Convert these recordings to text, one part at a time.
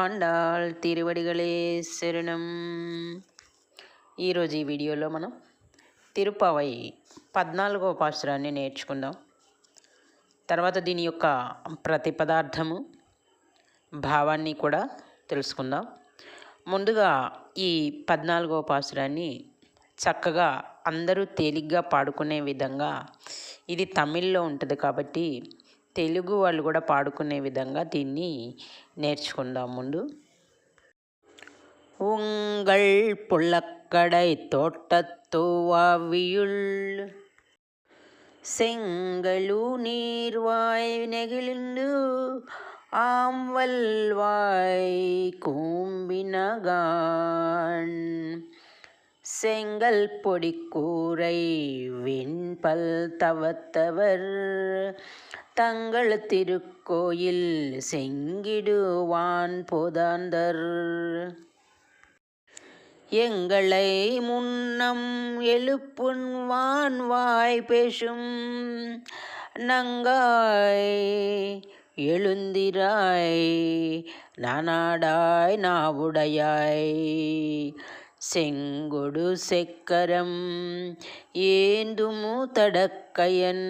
ఆండాల్ తిరువడిగలే శరణం. ఈరోజు ఈ వీడియోలో మనం తిరుపవై పద్నాలుగో పాశురాన్ని నేర్చుకుందాం. తర్వాత దీని యొక్క ప్రతిపదార్థము భావాన్ని కూడా తెలుసుకుందాం. ముందుగా ఈ పద్నాలుగో పాశురాన్ని చక్కగా అందరూ తేలిగ్గా పాడుకునే విధంగా ఇది తమిళ్ళో ఉంటుంది కాబట్టి తెలుగు వాళ్ళు కూడా పాడుకునే విధంగా దీన్ని నేర్చుకుందాం ముందు உங்கள் புள்ளக்கடை தோட்டத்துவாவியுள் செங்கலு நீர்வாய் நெகிழ்ந்து ஆம்வல்வாய் கூம்பினகான் செங்கல் பொடிக்கூரை வெண்பல் தவத்தவர் தங்கள் திருக்கோயில் செங்கிடுவான் போதாந்தர். எங்களை முன்னம் எழுப்புன் வாய் பேசும் நங்காய் எழுந்திராய் நானாடாய் நாவுடையாய். செங்கொடு செக்கரம் ஏந்துமு தடக்கையன்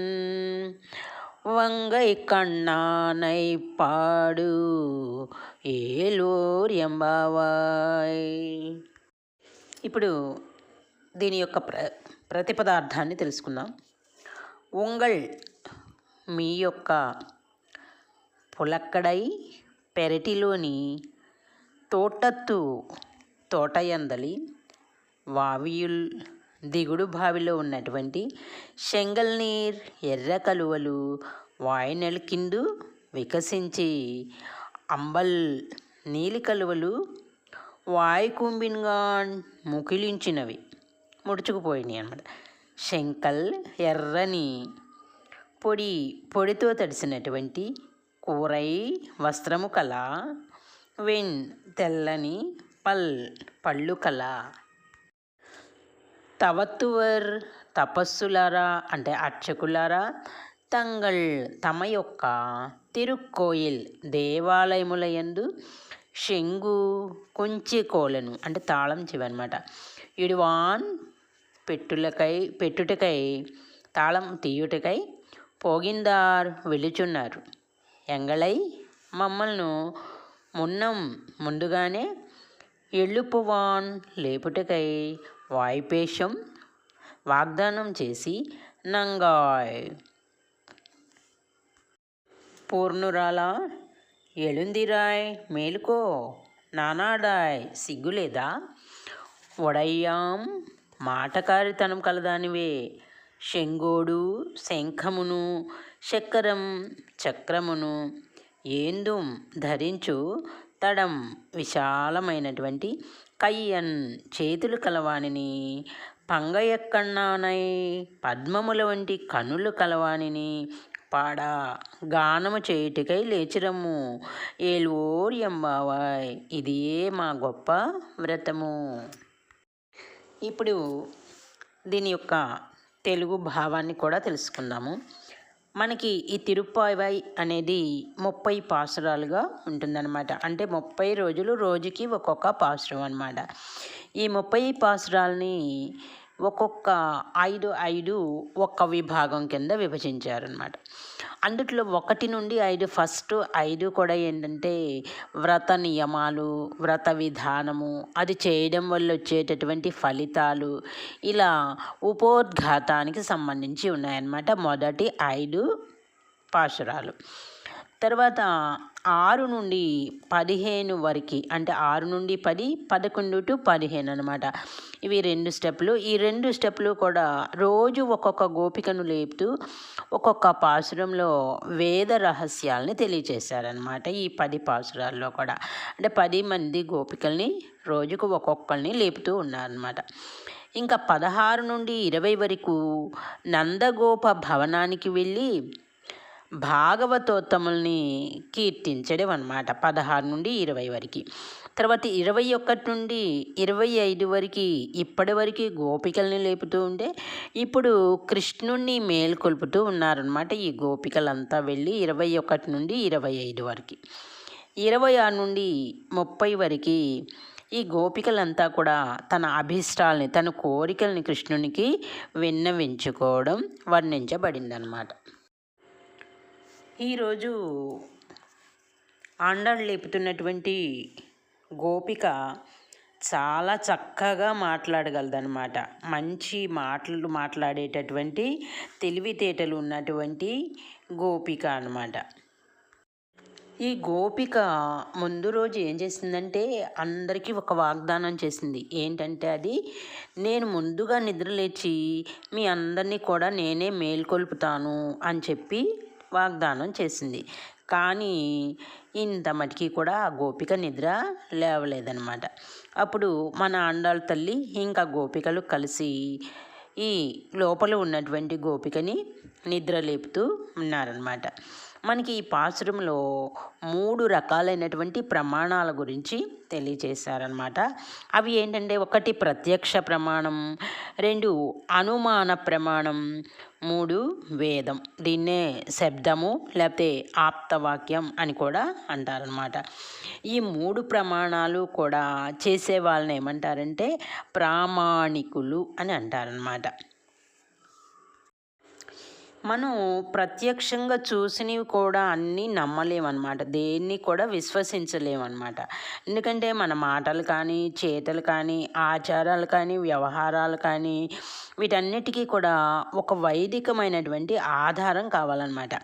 వంగై కన్నానై పాడు ఏలూర్ ఎంబావాయ్ ఇప్పుడు దీని యొక్క ప్ర ప్రతిపదార్థాన్ని తెలుసుకుందాం. ఉంగల్ మీ యొక్క పులక్కడై పెరటిలోని తోటత్తు తోటయందలి వావియుల్ దిగుడు బావిలో ఉన్నటువంటి శంగల్ నీర్ ఎర్ర కలువలు వాయునెల కిందు వికసించి అంబల్ నీలి కలువలు వాయుకుంబిన్గా ముకిలించినవి. ముడుచుకుపోయినాయి అనమాట శంకల్ ఎర్రని పొడి పొడితో తడిసినటువంటి కూరై వస్త్రము కల వెన్ తెల్లని పల్ పళ్ళు కల తవత్తువర్ తపస్సులారా అంటే అర్చకులారా తంగళ్ తమ యొక్క తిరుక్కోయిల్ దేవాలయములయందు శంగు కొంచెకోలను అంటే తాళం చెవన్నమాట. ఇడివాన్ పెట్టులకై పెట్టుటకై తాళం తీయుటకై పోగిందార్ వెలుచున్నారు ఎంగళై మమ్మల్ని మున్నం ముందుగానే ఎళ్ళుపువాన్ లేపుటకై వాయుపేషం వాగ్దానం చేసి నంగాయ్. పూర్ణురాల ఎలుందిరాయ్ మేలుకో నానాడాయ్ సిగ్గులేదా? ఒడయ్యాం మాటకారితనం కలదానివే. శంగోడు శంఖమును చక్రం చక్రమును ఏందుం ధరించు తడం విశాలమైనటువంటి కయ్యన్ చేతులు కలవానిని పంగయక్కన్నానై పద్మముల వంటి కనులు కలవానిని పాడ గానము చేయుటికై లేచిరమ్ము. ఏలువోర్ ఎంబావాయ్ ఇదియే మా గొప్ప వ్రతము. ఇప్పుడు దీని యొక్క తెలుగు భావాన్ని కూడా తెలుసుకుందాము. మనకి ఈ తిరుప్పావై అనేది ముప్పై పాసురాలుగా ఉంటుందన్నమాట. అంటే ముప్పై రోజులు రోజుకి ఒక్కొక్క పాసురం అనమాట ఈ ముప్పై పాసురాలని ఒక్కొక్క ఐదు ఐదు ఒక్క విభాగం కింద విభజించారనమాట అందుట్లో ఒకటి నుండి ఐదు ఫస్ట్ ఐదు కూడా ఏంటంటే వ్రత నియమాలు వ్రత విధానము అది చేయడం వల్ల వచ్చేటటువంటి ఫలితాలు ఇలా ఉపోద్ఘాతానికి సంబంధించి ఉన్నాయన్నమాట. మొదటి ఐదు పాశురాలు. తర్వాత ఆరు నుండి పదిహేను వరకు అంటే ఆరు నుండి పది పదకొండు టు పదిహేను అనమాట ఇవి రెండు స్టెప్లు ఈ రెండు స్టెప్లు కూడా రోజు ఒక్కొక్క గోపికను లేపుతూ ఒక్కొక్క పాసురంలో వేద రహస్యాలని తెలియచేశారనమాట ఈ పది పాసురాల్లో కూడా. అంటే పది మంది గోపికల్ని రోజుకు ఒక్కొక్కరిని లేపుతూ ఉన్నారనమాట ఇంకా పదహారు నుండి ఇరవై వరకు నందగోప భవనానికి వెళ్ళి భాగవతోత్తముల్ని కీర్తించడం అనమాట పదహారు నుండి ఇరవై వరకు. తర్వాత ఇరవై ఒకటి నుండి ఇరవై ఐదు వరకు ఇప్పటి వరకు గోపికల్ని లేపుతూ ఉంటే ఇప్పుడు కృష్ణుణ్ణి మేల్కొల్పుతూ ఉన్నారనమాట ఈ గోపికలంతా వెళ్ళి ఇరవై ఒకటి నుండి ఇరవై ఐదు వరకు. ఇరవై ఆరు నుండి ముప్పై వరకు ఈ గోపికలంతా కూడా తన అభిష్టాల్ని తన కోరికల్ని కృష్ణునికి విన్నవించుకోవడం వర్ణించబడిందనమాట ఈరోజు అండలు లేపుతున్నటువంటి గోపిక చాలా చక్కగా మాట్లాడగలదనమాట మంచి మాటలు మాట్లాడేటటువంటి తెలివితేటలు ఉన్నటువంటి గోపిక అనమాట ఈ గోపిక ముందు రోజు ఏం చేసిందంటే అందరికీ ఒక వాగ్దానం చేసింది. ఏంటంటే అది నేను ముందుగా నిద్రలేచి మీ అందరినీ కూడా నేనే మేల్కొల్పుతాను అని చెప్పి వాగ్దానం చేసింది. కానీ ఇంత మటుకి కూడా ఆ గోపిక నిద్ర లేవలేదనమాట అప్పుడు మన ఆండాళ్ళ తల్లి ఇంకా గోపికలు కలిసి ఈ లోపల ఉన్నటువంటి గోపికని నిద్ర లేపుతూ ఉన్నారనమాట మనకి ఈ పాశ్రంలో మూడు రకాలైనటువంటి ప్రమాణాల గురించి తెలియజేశారనమాట అవి ఏంటంటే ఒకటి ప్రత్యక్ష ప్రమాణం రెండు అనుమాన ప్రమాణం మూడు వేదం. దీన్నే శబ్దము లేకపోతే ఆప్తవాక్యం అని కూడా అంటారనమాట ఈ మూడు ప్రమాణాలు కూడా చేసే వాళ్ళని ఏమంటారంటే ప్రామాణికులు అని అంటారనమాట మనం ప్రత్యక్షంగా చూసినవి కూడా అన్నీ నమ్మలేమన్నమాట. దేన్ని కూడా విశ్వసించలేమన్నమాట. ఎందుకంటే మన మాటలు కానీ చేతలు కానీ ఆచారాలు కానీ వ్యవహారాలు కానీ వీటన్నిటికీ కూడా ఒక వైదికమైనటువంటి ఆధారం కావాలన్నమాట.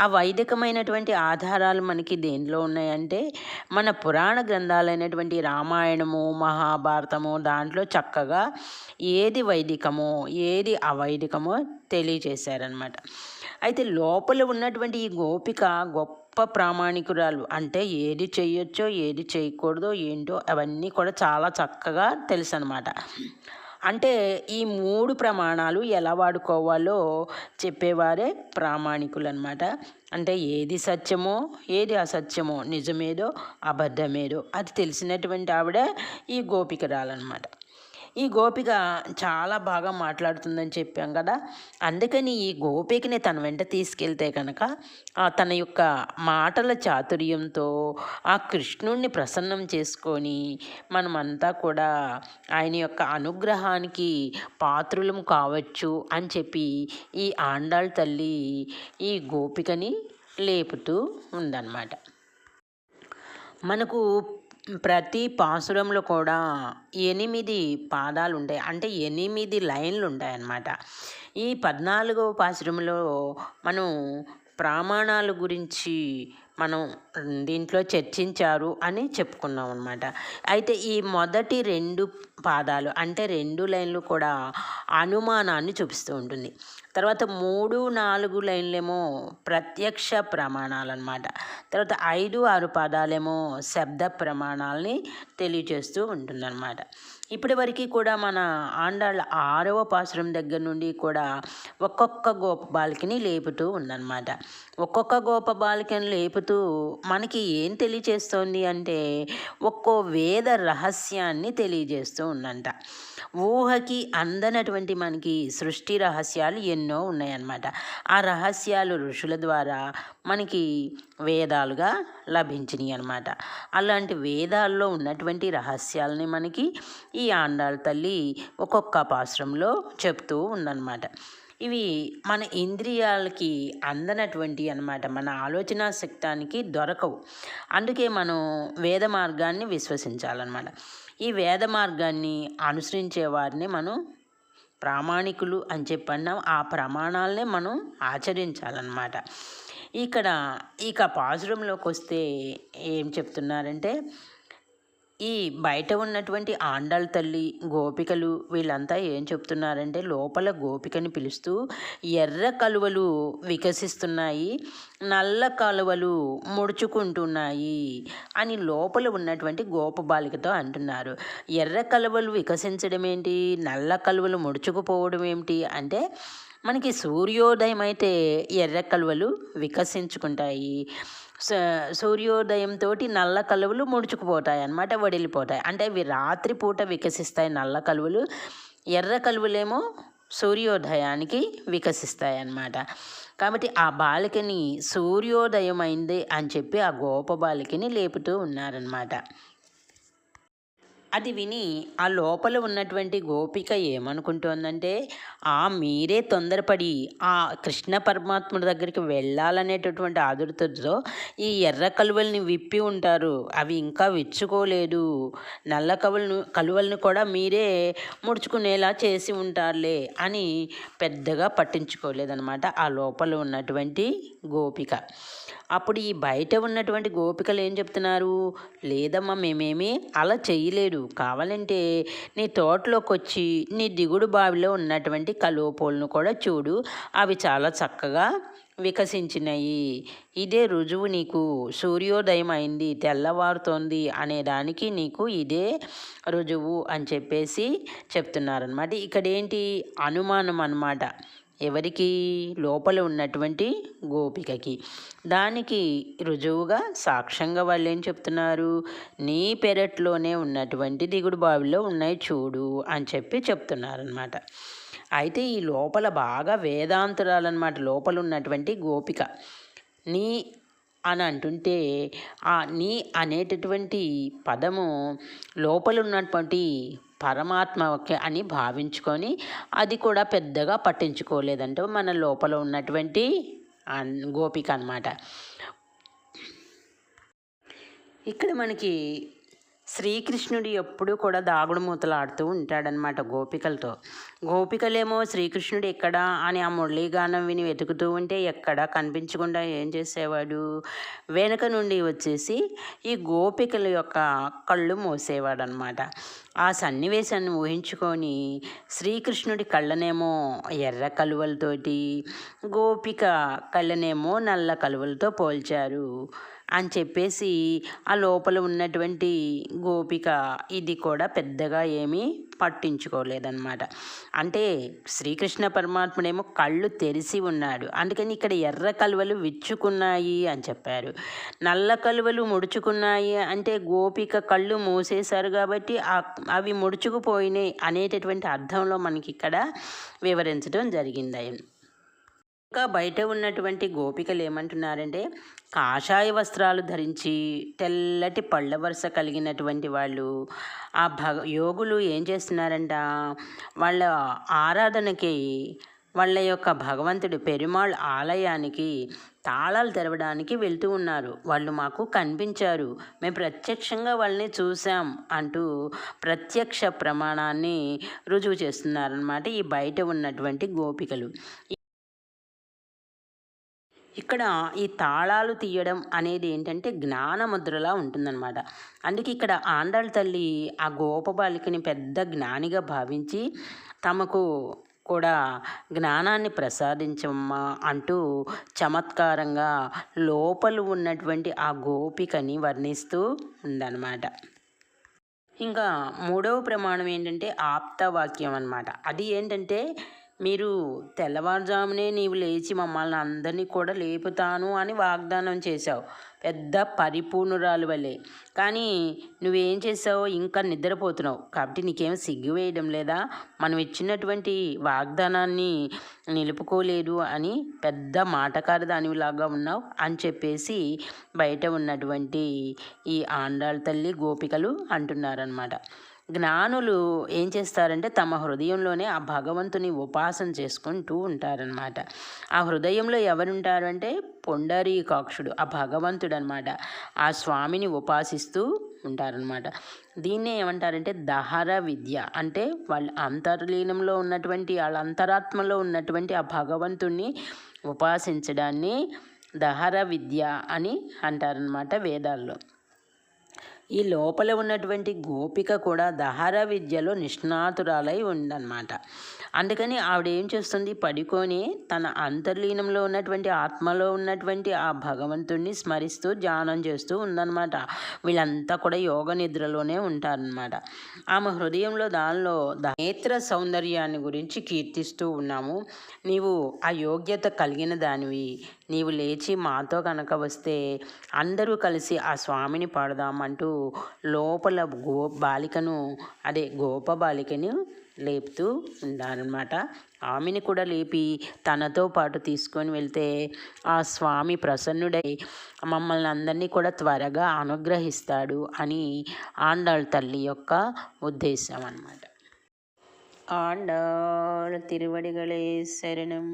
ఆ వైదికమైనటువంటి ఆధారాలు మనకి దేనిలో ఉన్నాయంటే మన పురాణ గ్రంథాలైనటువంటి రామాయణము మహాభారతము దాంట్లో చక్కగా ఏది వైదికమో ఏది అవైదికమో తెలియజేశారనమాట అయితే లోపల ఉన్నటువంటి ఈ గోపిక గొప్ప ప్రామాణికురాలు. అంటే ఏది చేయొచ్చో ఏది చేయకూడదో ఏంటో అవన్నీ కూడా చాలా చక్కగా తెలుసు అనమాట అంటే ఈ మూడు ప్రమాణాలు ఎలా వాడుకోవాలో చెప్పేవారే ప్రామాణికులు అనమాట అంటే ఏది సత్యమో ఏది అసత్యమో నిజమేదో అబద్ధమేదో అది తెలిసినటువంటి ఆవిడ ఈ గోపికరాలన్నమాట. ఈ గోపిక చాలా బాగా మాట్లాడుతుందని చెప్పాం కదా. అందుకని ఈ గోపికని తన వెంట తీసుకెళ్తే కనుక తన యొక్క మాటల చాతుర్యంతో ఆ కృష్ణుణ్ణి ప్రసన్నం చేసుకొని మనమంతా కూడా ఆయన యొక్క అనుగ్రహానికి పాత్రులం కావచ్చు అని చెప్పి ఈ ఆండాళ్ తల్లి ఈ గోపికని లేపుతూ ఉందన్నమాట. మనకు ప్రతి పాసురంలో కూడా ఎనిమిది పాదాలు ఉంటాయి అంటే ఎనిమిది లైన్లు ఉంటాయి అన్నమాట ఈ పద్నాలుగవ పాసురంలో మనం ప్రమాణాల గురించి మనం దీంట్లో చర్చించారు అని చెప్పుకున్నాం అనమాట అయితే ఈ మొదటి రెండు పాదాలు అంటే రెండు లైన్లు కూడా అనుమానాన్ని చూపిస్తూ ఉంటుంది. తర్వాత మూడు నాలుగు లైన్లేమో ప్రత్యక్ష ప్రమాణాలు అనమాట తర్వాత ఐదు ఆరు పాదాలేమో శబ్ద ప్రమాణాలని తెలియజేస్తూ ఉంటుందన్నమాట. ఇప్పటి వరకు కూడా మన ఆండాళ్ళ ఆరవ పాసురం దగ్గర నుండి కూడా ఒక్కొక్క గోప బాలికని లేపుతూ ఉందన్నమాట. ఒక్కొక్క గోప బాలికను లేపుతూ మనకి ఏం తెలియజేస్తోంది అంటే ఒక్కో వేద రహస్యాన్ని తెలియజేస్తూ ఉందంట. ఊహకి అందనటువంటి మనకి సృష్టి రహస్యాలు ఎన్నో ఉన్నాయన్నమాట. ఆ రహస్యాలు ఋషుల ద్వారా మనకి వేదాలుగా లభించినాయి అనమాట అలాంటి వేదాల్లో ఉన్నటువంటి రహస్యాలని మనకి ఈ ఆండాళ్ళ తల్లి ఒక్కొక్క పాశ్రంలో చెప్తూ ఉందన్నమాట. ఇవి మన ఇంద్రియాలకి అందనటువంటి అనమాట మన ఆలోచన శక్తానికి దొరకవు. అందుకే మనం వేద మార్గాన్ని విశ్వసించాలన్నమాట. ఈ వేద మార్గాన్ని అనుసరించే వారిని మనం ప్రామాణికులు అని చెప్పన్నాం. ఆ ప్రమాణాలనే మనం ఆచరించాలన్నమాట. ఇక్కడ ఇక పాసురంలోకి వస్తే ఏం చెప్తున్నారంటే ఈ బయట ఉన్నటువంటి ఆండాళ్ళ తల్లి గోపికలు వీళ్ళంతా ఏం చెప్తున్నారంటే లోపల గోపికని పిలుస్తూ ఎర్ర కలువలు వికసిస్తున్నాయి నల్ల కలువలు ముడుచుకుంటున్నాయి అని లోపల ఉన్నటువంటి గోపబాలికతో అంటున్నారు. ఎర్ర కలువలు వికసించడం ఏంటి? నల్ల కలువలు ముడుచుకుపోవడం ఏమిటి అంటే మనకి సూర్యోదయం అయితే ఎర్ర కలువలు వికసించుకుంటాయి. సూర్యోదయంతో నల్ల కలువలు ముడుచుకుపోతాయి అన్నమాట వడిలిపోతాయి. అంటే అవి రాత్రిపూట వికసిస్తాయి నల్ల కలువలు. ఎర్ర కలువలేమో సూర్యోదయానికి వికసిస్తాయి అన్నమాట కాబట్టి ఆ బాలికని సూర్యోదయం అయింది అని చెప్పి ఆ గోప బాలికని లేపుతూ ఉన్నారనమాట అది విని ఆ లోపల ఉన్నటువంటి గోపిక ఏమనుకుంటోందంటే ఆ మీరే తొందరపడి ఆ కృష్ణ పరమాత్ముడి దగ్గరికి వెళ్ళాలనేటటువంటి ఆదుర్తతో ఈ ఎర్ర కలువల్ని విప్పి ఉంటారు. అవి ఇంకా విచ్చుకోలేదు. నల్ల కవులను కలువల్ని కూడా మీరే ముడుచుకునేలా చేసి ఉంటారులే అని పెద్దగా పట్టించుకోలేదనమాట ఆ లోపల ఉన్నటువంటి గోపిక. అప్పుడు ఈ బయట ఉన్నటువంటి గోపికలు ఏం చెప్తున్నారు? లేదమ్మా మేమేమి అలా చేయలేదు. కావాలంటే నీ తోటలోకి వచ్చి నీ దిగుడు బావిలో ఉన్నటువంటి కలువ పూలను కూడా చూడు. అవి చాలా చక్కగా వికసించినాయి. ఇదే రుజువు నీకు. సూర్యోదయం అయింది తెల్లవారుతోంది అనే దానికి నీకు ఇదే రుజువు అని చెప్పేసి చెప్తున్నారనమాట ఇక్కడ ఏంటి అనుమానం అన్నమాట ఎవరికి లోపల ఉన్నటువంటి గోపికకి. దానికి రుజువుగా సాక్ష్యంగా వాళ్ళు ఏం చెప్తున్నారు? నీ పెరట్లోనే ఉన్నటువంటి దిగుడు బావిలో ఉన్నాయి చూడు అని చెప్పి చెప్తున్నారనమాట అయితే ఈ లోపల బాగా వేదాంతురాలన్నమాట లోపల ఉన్నటువంటి గోపిక. నీ అని అంటుంటే ఆ నీ అనేటటువంటి పదము లోపల ఉన్నటువంటి పరమాత్మ అని భావించుకొని అది కూడా పెద్దగా పట్టించుకోలేదంటే మన లోపల ఉన్నటువంటి గోపిక అనమాట ఇక్కడ మనకి శ్రీకృష్ణుడు ఎప్పుడూ కూడా దాగుడు మూతలాడుతూ ఉంటాడనమాట గోపికలతో. గోపికలేమో శ్రీకృష్ణుడు ఎక్కడా అని ఆ మురళీగానం విని వెతుకుతూ ఉంటే ఎక్కడా కనిపించకుండా ఏం చేసేవాడు? వెనుక నుండి వచ్చేసి ఈ గోపికల యొక్క కళ్ళు మోసేవాడు అనమాట ఆ సన్నివేశాన్ని ఊహించుకొని శ్రీకృష్ణుడి కళ్ళనేమో ఎర్ర కలువలతోటి గోపిక కళ్ళనేమో నల్ల కలువలతో పోల్చారు. అని చెప్పేసి ఆ లోపల ఉన్నటువంటి గోపిక ఇది కూడా పెద్దగా ఏమీ పట్టించుకోలేదన్నమాట. అంటే శ్రీకృష్ణ పరమాత్ముడేమో కళ్ళు తెరిచి ఉన్నాడు. అందుకని ఇక్కడ ఎర్ర కలువలు విచ్చుకున్నాయి అని చెప్పారు. నల్ల కలువలు ముడుచుకున్నాయి అంటే గోపిక కళ్ళు మూసేశారు కాబట్టి అవి ముడుచుకుపోయినాయి అనేటటువంటి అర్థంలో మనకి ఇక్కడ వివరించడం జరిగింది. ఇంకా బయట ఉన్నటువంటి గోపికలు ఏమంటున్నారంటే కాషాయ వస్త్రాలు ధరించి తెల్లటి పళ్ళ వరుస కలిగినటువంటి వాళ్ళు ఆ భగ యోగులు ఏం చేస్తున్నారంట? వాళ్ళ ఆరాధనకి వాళ్ళ యొక్క భగవంతుడి పెరుమాళ్ ఆలయానికి తాళాలు తెరవడానికి వెళ్తూ ఉన్నారు. వాళ్ళు మాకు కనిపించారు. మేము ప్రత్యక్షంగా వాళ్ళని చూసాం అంటూ ప్రత్యక్ష ప్రమాణాన్ని రుజువు చేస్తున్నారనమాట ఈ బయట ఉన్నటువంటి గోపికలు. ఇక్కడ ఈ తాళాలు తీయడం అనేది ఏంటంటే జ్ఞానముద్రలా ఉంటుందన్నమాట. అందుకే ఇక్కడ ఆండాళ్ళ తల్లి ఆ గోపబాలికని పెద్ద జ్ఞానిగా భావించి తమకు కూడా జ్ఞానాన్ని ప్రసాదించమ్మా అంటూ చమత్కారంగా లోపల ఉన్నటువంటి ఆ గోపికని వర్ణిస్తూ ఉందన్నమాట. ఇంకా మూడవ ప్రమాణం ఏంటంటే ఆప్తవాక్యం అనమాట అది ఏంటంటే మీరు తెల్లవారుజామునే నీవు లేచి మమ్మల్ని అందరినీ కూడా లేపుతాను అని వాగ్దానం చేశావు. పెద్ద పరిపూర్ణురాలు వలె. కానీ నువ్వేం చేసావు ఇంకా నిద్రపోతున్నావు. కాబట్టి నీకేం సిగ్గు వేయడం లేదా? మనం ఇచ్చినటువంటి వాగ్దానాన్ని నిలుపుకోలేదు అని పెద్ద మాటకారు దానిలాగా ఉన్నావు అని చెప్పేసి బయట ఉన్నటువంటి ఈ ఆండాళ్ళ తల్లి గోపికలు అంటున్నారనమాట జ్ఞానులు ఏం చేస్తారంటే తమ హృదయంలోనే ఆ భగవంతుని ఉపాసన చేసుకుంటూ ఉంటారనమాట ఆ హృదయంలో ఎవరుంటారు అంటే పొండరీకాక్షుడు ఆ భగవంతుడు అనమాట ఆ స్వామిని ఉపాసిస్తూ ఉంటారనమాట దీన్నే ఏమంటారంటే దహర విద్య. అంటే వాళ్ళ అంతర్లీనంలో ఉన్నటువంటి వాళ్ళ అంతరాత్మలో ఉన్నటువంటి ఆ భగవంతుణ్ణి ఉపాసించడాన్ని దహర విద్య అని అంటారనమాట వేదాల్లో. ఈ లోపల ఉన్నటువంటి గోపిక కూడా దహర విద్యలో నిష్ణాతురాలై ఉందన్నమాట. అందుకని ఆవిడ ఏం చేస్తుంది? పడుకొని తన అంతర్లీనంలో ఉన్నటువంటి ఆత్మలో ఉన్నటువంటి ఆ భగవంతుణ్ణి స్మరిస్తూ ధ్యానం చేస్తూ ఉందన్నమాట. వీళ్ళంతా కూడా యోగ నిద్రలోనే ఉంటారనమాట ఆమె హృదయంలో దానిలో నేత్ర సౌందర్యాన్ని గురించి కీర్తిస్తూ ఉన్నాము. నీవు ఆ యోగ్యత కలిగిన దానివి. నీవు లేచి మాతో కనుక వస్తే అందరూ కలిసి ఆ స్వామిని పాడదామంటూ లోపల గో బాలికను అదే గోప బాలికను లేపుతూ ఉన్నారనమాట ఆమెని కూడా లేపి తనతో పాటు తీసుకొని వెళ్తే ఆ స్వామి ప్రసన్నుడై మమ్మల్ని అందరినీ కూడా త్వరగా అనుగ్రహిస్తాడు అని ఆండాళ్ తల్లి యొక్క ఉద్దేశం అనమాట ఆండాళ్ తిరువడిగలే శరణం.